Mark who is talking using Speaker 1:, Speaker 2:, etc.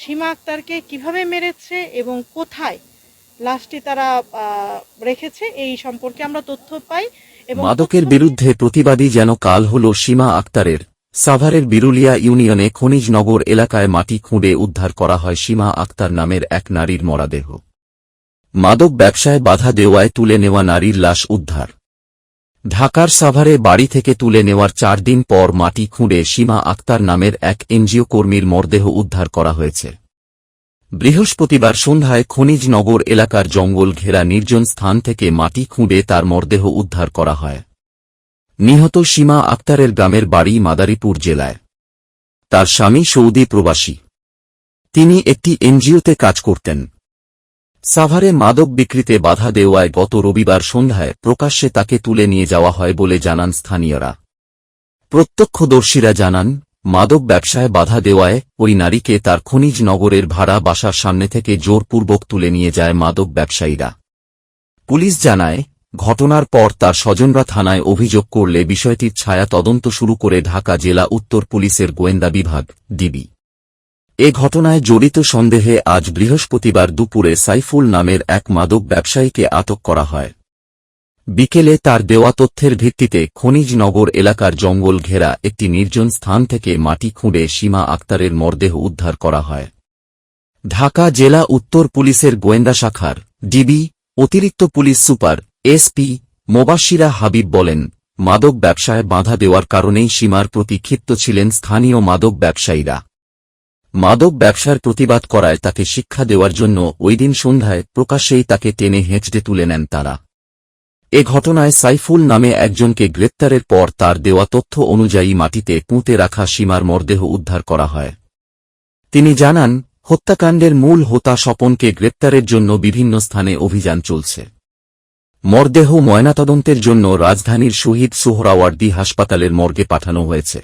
Speaker 1: সীমা আক্তারকে কীভাবে মেরেছে এবং কোথায় লাশটি তারা রেখেছে, এই সম্পর্কে আমরা তথ্য পাই
Speaker 2: মাদকের বিরুদ্ধে প্রতিবাদী যেন কাল হল সীমা আক্তারের। সাভারের বিরুলিয়া ইউনিয়নে খনিজনগর এলাকায় মাটি খুঁড়ে উদ্ধার করা হয় সীমা আক্তার নামের এক নারীর মরাদেহ। মাদক ব্যবসায় বাধা দেওয়ায় তুলে নেওয়া নারীর লাশ উদ্ধার। ঢাকার সাভারে বাড়ি থেকে তুলে নেওয়ার চার দিন পর মাটি খুঁড়ে সীমা আক্তার নামের এক এনজিও কর্মীর মরদেহ উদ্ধার করা হয়েছে। বৃহস্পতিবার সন্ধ্যায় খনিজনগর এলাকার জঙ্গল ঘেরা নির্জন স্থান থেকে মাটি খুঁড়ে তার মরদেহ উদ্ধার করা হয়। নিহত সীমা আক্তারের গ্রামের বাড়ি মাদারীপুর জেলায়। তার স্বামী সৌদি প্রবাসী। তিনি একটি এনজিওতে কাজ করতেন। সাভারে মাদক বিক্রিতে বাধা দেওয়ায় গত রবিবার সন্ধ্যায় প্রকাশ্যে তাকে তুলে নিয়ে যাওয়া হয় বলে জানান স্থানীয়রা। প্রত্যক্ষদর্শীরা জানান, মাদক ব্যবসায় বাধা দেওয়ায় ওই নারীকে তার খনিজ নগরের ভাড়া বাসার সামনে থেকে জোরপূর্বক তুলে নিয়ে যায় মাদক ব্যবসায়ীরা। পুলিশ জানায়, ঘটনার পর তার স্বজনরা থানায় অভিযোগ করলে বিষয়টির ছায়া তদন্ত শুরু করে ঢাকা জেলা উত্তর পুলিশের গোয়েন্দা বিভাগ, ডিবি। এ ঘটনায় জড়িত সন্দেহে আজ বৃহস্পতিবার দুপুরে সাইফুল নামের এক মাদক ব্যবসায়ীকে আটক করা হয়। বিকেলে তার দেওয়া তথ্যের ভিত্তিতে খনিজনগর এলাকার জঙ্গল ঘেরা একটি নির্জন স্থান থেকে মাটি খুঁড়ে সীমা আক্তারের মরদেহ উদ্ধার করা হয়। ঢাকা জেলা উত্তর পুলিশের গোয়েন্দা শাখার ডিবি, অতিরিক্ত police super, SP Mobashira Habib বলেন, মাদক ব্যবসায় বাধা দেওয়ার কারণেই সীমার প্রতি ক্ষিপ্ত ছিলেন স্থানীয় মাদক ব্যবসায়ীরা। মাদক ব্যবসার প্রতিবাদ করায় তাকে শিক্ষা দেওয়ার জন্য ওইদিন সন্ধ্যায় প্রকাশ্যেই তাকে টেনে হেঁচড়ে তুলে নেন তারা। এ ঘটনায় সাইফুল নামে একজনকে গ্রেপ্তারের পর তার দেওয়া তথ্য অনুযায়ী মাটিতে পুঁতে রাখা সীমার মরদেহ উদ্ধার করা হয়। তিনি জানান, হত্যাকাণ্ডের মূল হোতা স্বপনকে গ্রেপ্তারের জন্য বিভিন্ন স্থানে অভিযান চলছে। মরদেহ ময়নাতদন্তের জন্য রাজধানীর শহীদ সোহরাওয়ার্দী হাসপাতালের মর্গে পাঠানো হয়েছে।